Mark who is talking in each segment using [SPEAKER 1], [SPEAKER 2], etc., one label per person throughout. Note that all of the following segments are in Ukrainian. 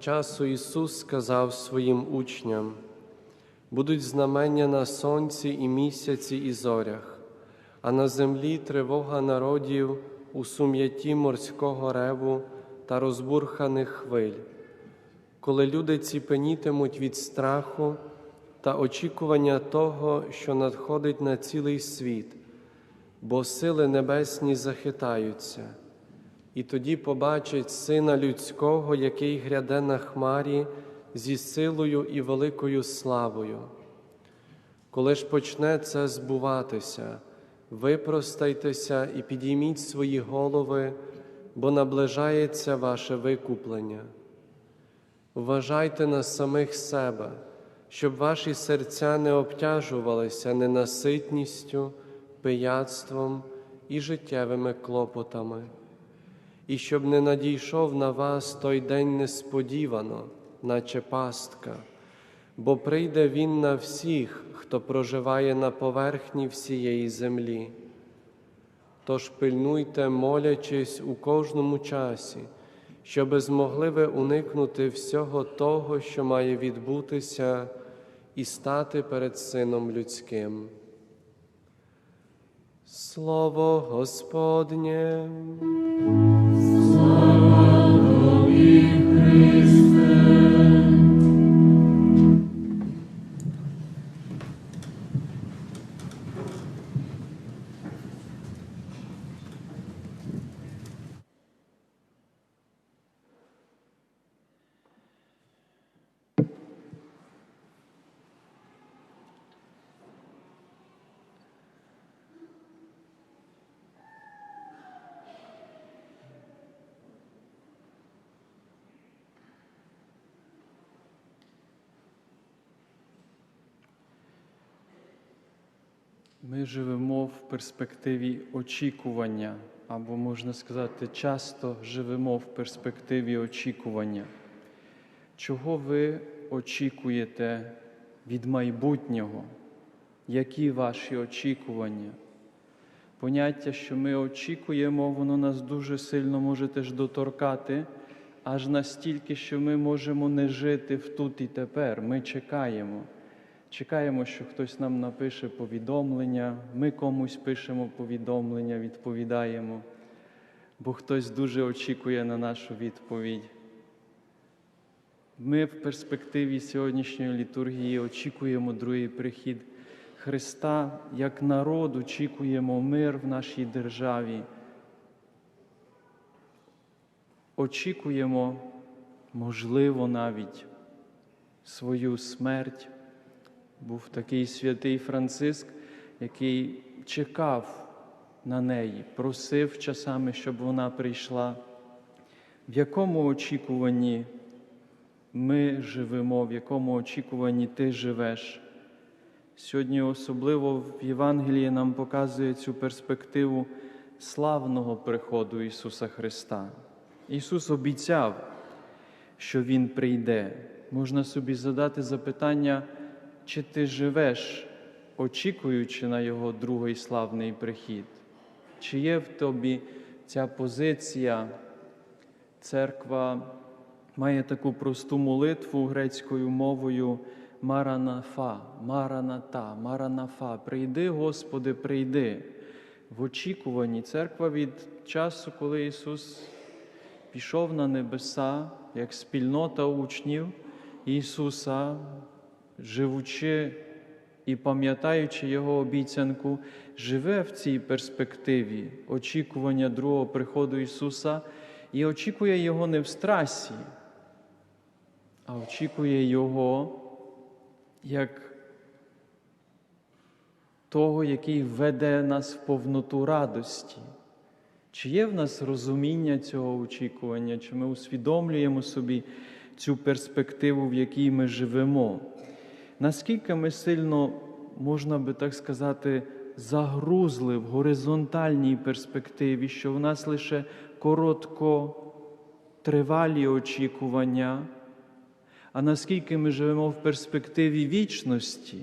[SPEAKER 1] часу Ісус сказав своїм учням: будуть знамення на сонці і місяці і зорях, а на землі тривога народів у сум'ятті морського реву та розбурханих хвиль, коли люди ціпенітимуть від страху та очікування того, що надходить на цілий світ, бо сили небесні захитаються. І тоді побачить Сина Людського, який гряде на хмарі зі силою і великою славою. Коли ж почне це збуватися, випростайтеся і підійміть свої голови, бо наближається ваше викуплення. Вважайте на самих себе, щоб ваші серця не обтяжувалися ненаситністю, пияцтвом і життєвими клопотами і щоб не надійшов на вас той день несподівано, наче пастка, бо прийде Він на всіх, хто проживає на поверхні всієї землі. Тож пильнуйте, молячись у кожному часі, щоби змогли ви уникнути всього того, що має відбутися, і стати перед Сином Людським. Слово Господнє.
[SPEAKER 2] Ми живемо в перспективі очікування, або можна сказати, часто живемо в перспективі очікування. Чого ви очікуєте від майбутнього? Які ваші очікування? Поняття, що ми очікуємо, воно нас дуже сильно може теж доторкати, аж настільки, що ми можемо не жити в тут і тепер. Ми чекаємо. Чекаємо, що хтось нам напише повідомлення, ми комусь пишемо повідомлення, відповідаємо, бо хтось дуже очікує на нашу відповідь. Ми в перспективі сьогоднішньої літургії очікуємо другий прихід Христа, як народ очікуємо мир в нашій державі. Очікуємо, можливо, навіть свою смерть. Був такий святий Франциск, який чекав на неї, просив часами, щоб вона прийшла. В якому очікуванні ми живемо, в якому очікуванні ти живеш? Сьогодні, особливо в Євангелії, нам показує цю перспективу славного приходу Ісуса Христа. Ісус обіцяв, що Він прийде. Можна собі задати запитання. Чи ти живеш, очікуючи на Його другий славний прихід? Чи є в тобі ця позиція? Церква має таку просту молитву грецькою мовою Маранафа, Мараната, Маранафа. Прийди, Господи, прийди. В очікуванні церква від часу, коли Ісус пішов на небеса, як спільнота учнів Ісуса живучи і пам'ятаючи Його обіцянку, живе в цій перспективі очікування другого приходу Ісуса і очікує Його не в страсі, а очікує Його як того, який веде нас в повноту радості, Чи є в нас розуміння цього очікування, чи ми усвідомлюємо собі цю перспективу, в якій ми живемо? Наскільки ми сильно, можна би так сказати, загрузли в горизонтальній перспективі, що в нас лише короткотривалі очікування, а наскільки ми живемо в перспективі вічності,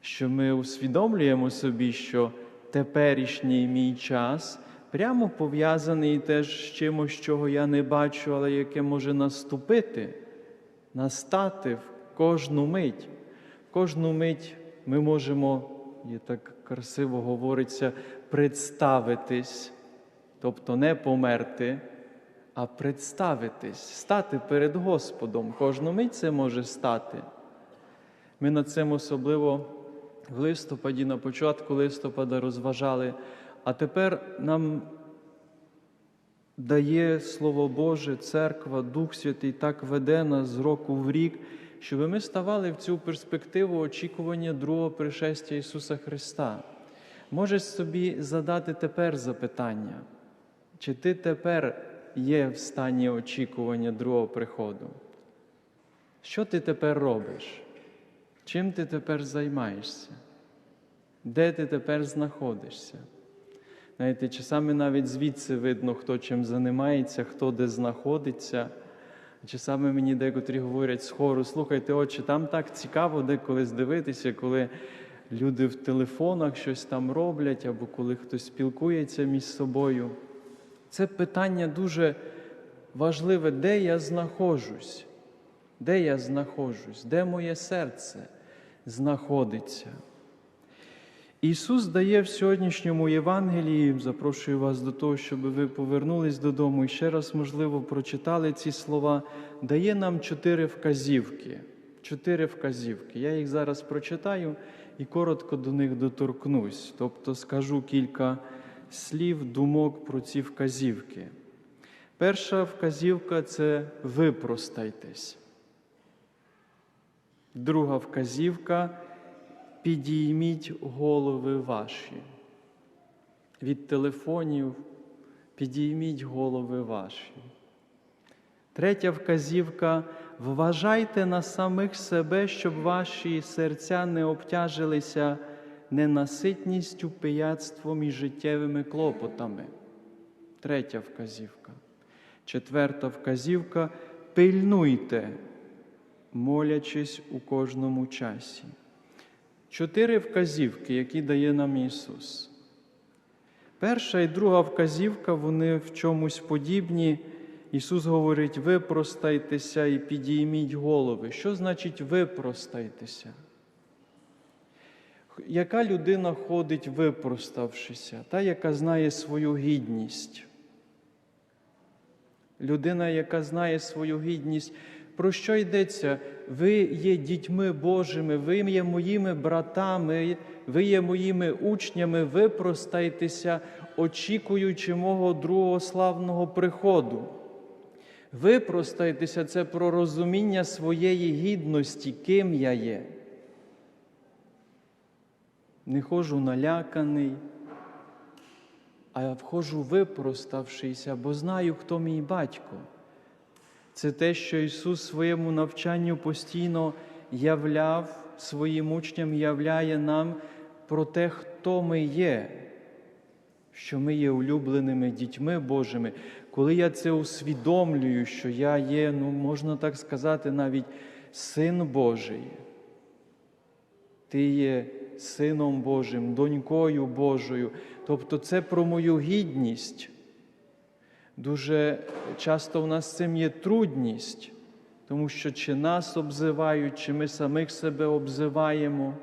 [SPEAKER 2] що ми усвідомлюємо собі, що теперішній мій час прямо пов'язаний теж з чимось, чого я не бачу, але яке може наступити, настати в кожну мить. Кожну мить ми можемо, і так красиво говориться, представитись, тобто не померти, а представитись, стати перед Господом. Кожну мить це може стати. Ми над цим особливо в листопаді, на початку листопада розважали, а тепер нам дає Слово Боже, Церква, Дух Святий так веде нас з року в рік, щоб ми ставали в цю перспективу очікування другого пришестя Ісуса Христа. Можеш собі задати тепер запитання, чи ти тепер є в стані очікування другого приходу? Що ти тепер робиш? Чим ти тепер займаєшся? Де ти тепер знаходишся? Знаєте, часами навіть звідси видно, хто чим займається, хто де знаходиться. Часами мені декотрі говорять з хору, слухайте, отче, там так цікаво деколи здивитися, коли люди в телефонах щось там роблять, або коли хтось спілкується між собою. Це питання дуже важливе, де я знаходжусь, де я знаходжусь, де моє серце знаходиться. Ісус дає в сьогоднішньому Євангелії, запрошую вас до того, щоб ви повернулись додому і ще раз, можливо, прочитали ці слова, дає нам чотири вказівки. Чотири вказівки. Я їх зараз прочитаю і коротко до них доторкнусь, тобто скажу кілька слів, думок про ці вказівки. Перша вказівка це випростайтесь. Друга вказівка підійміть голови ваші. Від телефонів підійміть голови ваші. Третя вказівка вважайте на самих себе, щоб ваші серця не обтяжилися ненаситністю, пияцтвом і життєвими клопотами. Третя вказівка. Четверта вказівка пильнуйте, молячись у кожному часі. Чотири вказівки, які дає нам Ісус. Перша і друга вказівка, вони в чомусь подібні. Ісус говорить: випростайтеся і підійміть голови. Що значить випростайтеся? Яка людина ходить, випроставшися, та, яка знає свою гідність? Людина, яка знає свою гідність, про що йдеться? Ви є дітьми Божими, ви є моїми братами, ви є моїми учнями, випростайтеся, очікуючи мого другого славного приходу. Випростайтеся це про розуміння своєї гідності, ким я є. Не хожу наляканий, а вхожу випроставшися, бо знаю, хто мій батько. Це те, що Ісус своєму навчанню постійно являв своїм учням, являє нам про те, хто ми є, що ми є улюбленими дітьми Божими. Коли я це усвідомлюю, що я є, ну можна так сказати, навіть Син Божий. Ти є Сином Божим, донькою Божою. Тобто це про мою гідність. Дуже часто в нас з цим є трудність, тому що чи нас обзивають, чи ми самих себе обзиваємо,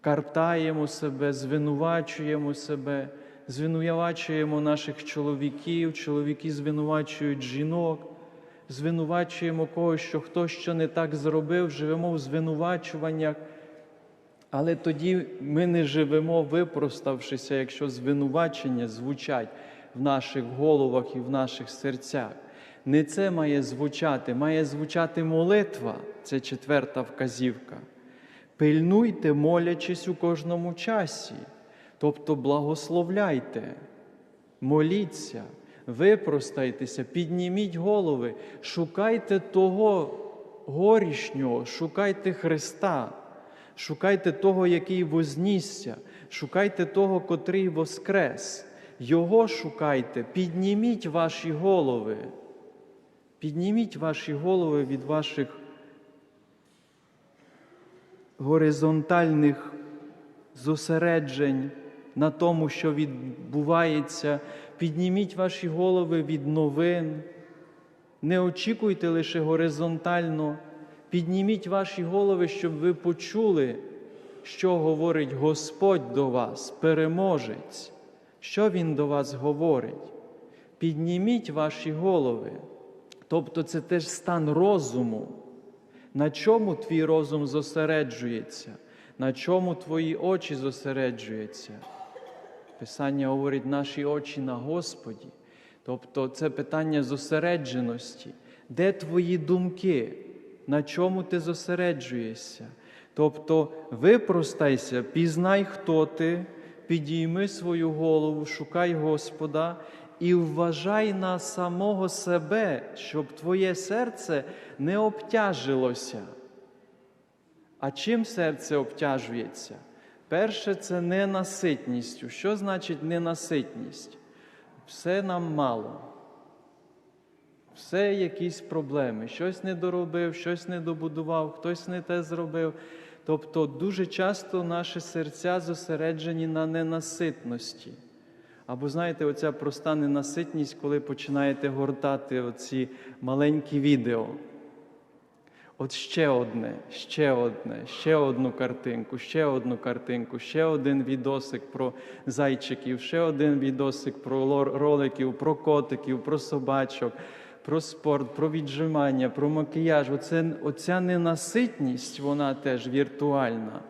[SPEAKER 2] картаємо себе, звинувачуємо себе, звинувачуємо наших чоловіків, чоловіки звинувачують жінок, звинувачуємо когось, що хтось що не так зробив, живемо в звинувачуваннях. Але тоді ми не живемо, випроставшися, якщо звинувачення звучать в наших головах і в наших серцях. Не це має звучати, має звучати молитва, це четверта вказівка. Пильнуйте, молячись у кожному часі, тобто благословляйте. моліться, випростайтеся, підніміть голови, шукайте того горішнього, шукайте Христа, шукайте того, який вознісся, шукайте того, котрий воскрес. Його шукайте, підніміть ваші голови. Підніміть ваші голови від ваших горизонтальних зосереджень на тому, що відбувається. Підніміть ваші голови від новин. Не очікуйте лише горизонтально. Підніміть ваші голови, щоб ви почули, що говорить Господь до вас, переможець, що Він до вас говорить. Підніміть ваші голови. Тобто це теж стан розуму. На чому твій розум зосереджується? На чому твої очі зосереджуються? Писання говорить, наші очі на Господі. Тобто це питання зосередженості. Де твої думки? На чому ти зосереджуєшся? Тобто випростайся, пізнай, хто ти, підійми свою голову, шукай Господа і вважай на самого себе, щоб твоє серце не обтяжилося. А чим серце обтяжується? Перше, це ненаситністю. Що значить ненаситність? Все нам мало. Все якісь проблеми. Щось не доробив, щось не добудував, хтось не те зробив. Тобто дуже часто наші серця зосереджені на ненаситності. Або знаєте, оця проста ненаситність, коли починаєте гортати оці маленькі відео. От ще одне, ще одне, ще одну картинку, ще одну картинку, ще один відосик про зайчиків, ще один відосик про роликів, про котиків, про собачок, про спорт, про віджимання, про макіяж. Оце, оця ненаситність, вона теж віртуальна.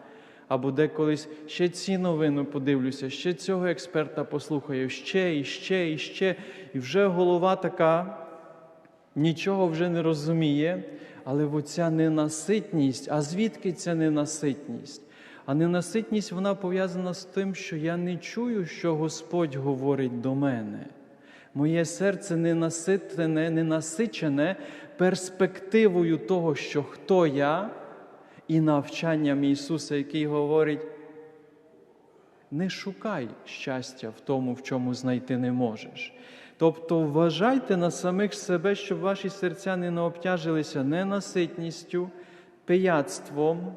[SPEAKER 2] Або деколись ще ці новини подивлюся, ще цього експерта послухаю, ще і ще, і ще. І вже голова така нічого вже не розуміє, але оця ненаситність, а звідки ця ненаситність? А ненаситність вона пов'язана з тим, що я не чую, що Господь говорить до мене. Моє серце ненаситене, ненасичене перспективою того, що хто я, і навчанням Ісуса, який говорить: не шукай щастя в тому, в чому знайти не можеш. Тобто вважайте на самих себе, щоб ваші серця не наобтяжилися ненаситністю, пияцтвом.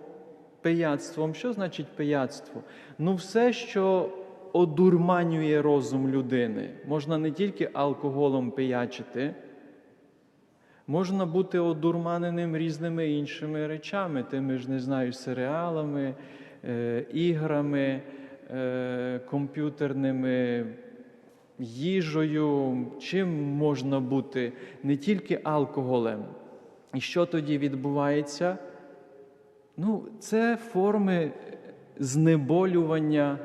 [SPEAKER 2] Пияцтвом. Що значить пияцтво? Ну, все, що одурманює розум людини. Можна не тільки алкоголом пиячити, можна бути одурманеним різними іншими речами, тими ж не знаю, серіалами, е, іграми, е, комп'ютерними їжею, чим можна бути не тільки алкоголем. І що тоді відбувається? Ну, це форми знеболювання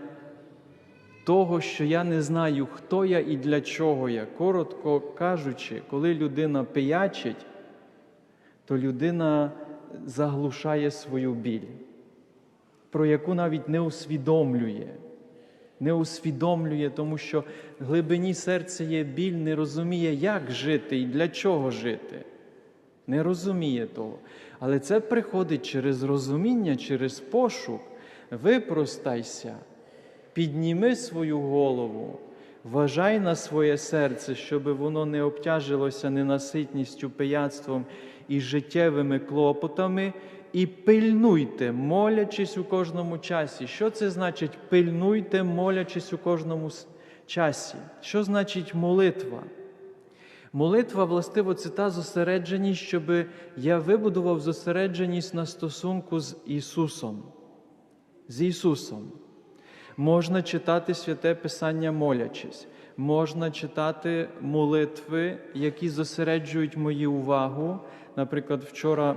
[SPEAKER 2] того, що я не знаю, хто я і для чого я. Коротко кажучи, коли людина пиячить, то людина заглушає свою біль, про яку навіть не усвідомлює. Не усвідомлює, тому що в глибині серця є біль, не розуміє, як жити і для чого жити. Не розуміє того. Але це приходить через розуміння, через пошук. Випростайся, підніми свою голову, вважай на своє серце, щоб воно не обтяжилося ненаситністю, пияцтвом і життєвими клопотами, і пильнуйте, молячись у кожному часі. Що це значить пильнуйте, молячись у кожному часі? Що значить молитва? Молитва, властиво, це та зосередженість, щоб я вибудував зосередженість на стосунку з Ісусом. З Ісусом. Можна читати святе Писання молячись, можна читати молитви, які зосереджують мою увагу. Наприклад, вчора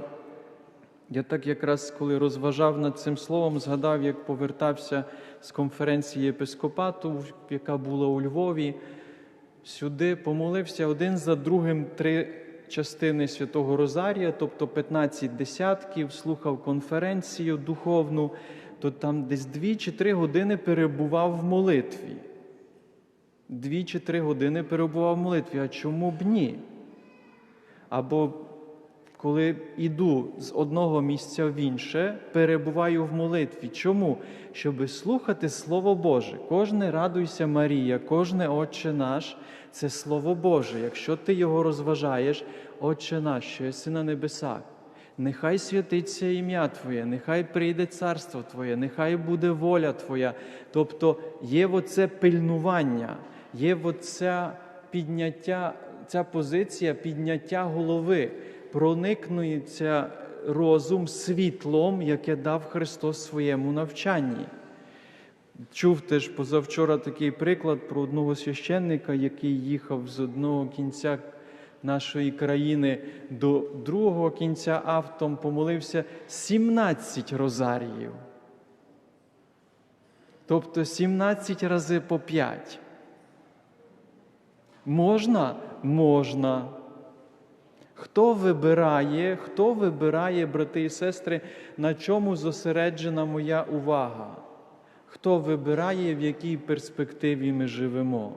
[SPEAKER 2] я так якраз коли розважав над цим словом, згадав, як повертався з конференції єпископату, яка була у Львові. Сюди помолився один за другим три частини Святого Розарія, тобто 15 десятків, слухав конференцію духовну, то там десь дві чи три години перебував в молитві. дві чи три години перебував в молитві. А чому б ні? Або коли йду з одного місця в інше, перебуваю в молитві. Чому? Щоби слухати Слово Боже. Кожне радуйся Марія, кожне Отче наш це Слово Боже. Якщо ти його розважаєш, Отче наш, що єси на небесах. Нехай святиться ім'я Твоє, нехай прийде царство Твоє, нехай буде воля Твоя. Тобто є оце пильнування, є оця підняття, ця позиція підняття голови, проникнується розум світлом, яке дав Христос своєму навчанні. Чув теж позавчора такий приклад про одного священника, який їхав з одного кінця нашої країни до другого кінця автом, помолився 17 розаріїв. Тобто 17 рази по 5. Можна? Можна. Хто вибирає, хто вибирає, брати і сестри, на чому зосереджена моя увага? Хто вибирає, в якій перспективі ми живемо?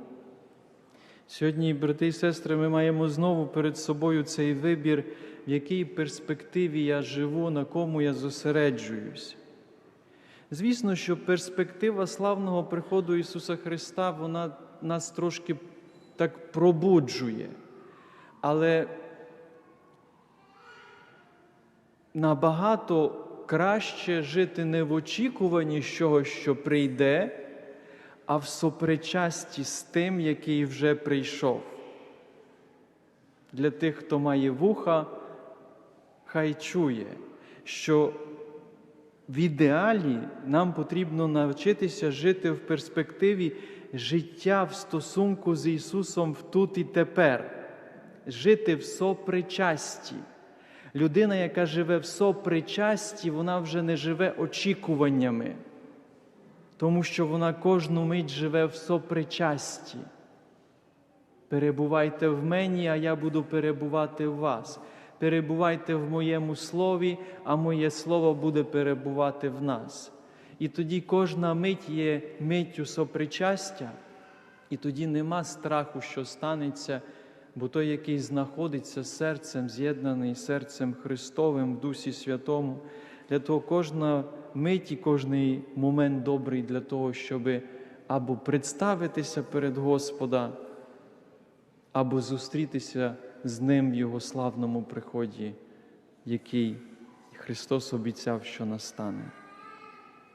[SPEAKER 2] Сьогодні, брати і сестри, ми маємо знову перед собою цей вибір, в якій перспективі я живу, на кому я зосереджуюсь. Звісно, що перспектива славного приходу Ісуса Христа, вона нас трошки так пробуджує. Але набагато краще жити не в очікуванні чогось, що прийде, а в сопричасті з тим, який вже прийшов. Для тих, хто має вуха, хай чує, що в ідеалі нам потрібно навчитися жити в перспективі життя в стосунку з Ісусом в тут і тепер, жити в сопричасті. Людина, яка живе в сопричасті, вона вже не живе очікуваннями, тому що вона кожну мить живе в сопричасті. Перебувайте в мені, а я буду перебувати в вас. Перебувайте в моєму слові, а моє слово буде перебувати в нас. І тоді кожна мить є миттю сопричастя, і тоді нема страху, що станеться, бо той, який знаходиться серцем, з'єднаний серцем Христовим в Дусі Святому, для того кожна мить і кожний момент добрий для того, щоб або представитися перед Господа, або зустрітися з Ним в Його славному приході, який Христос обіцяв, що настане.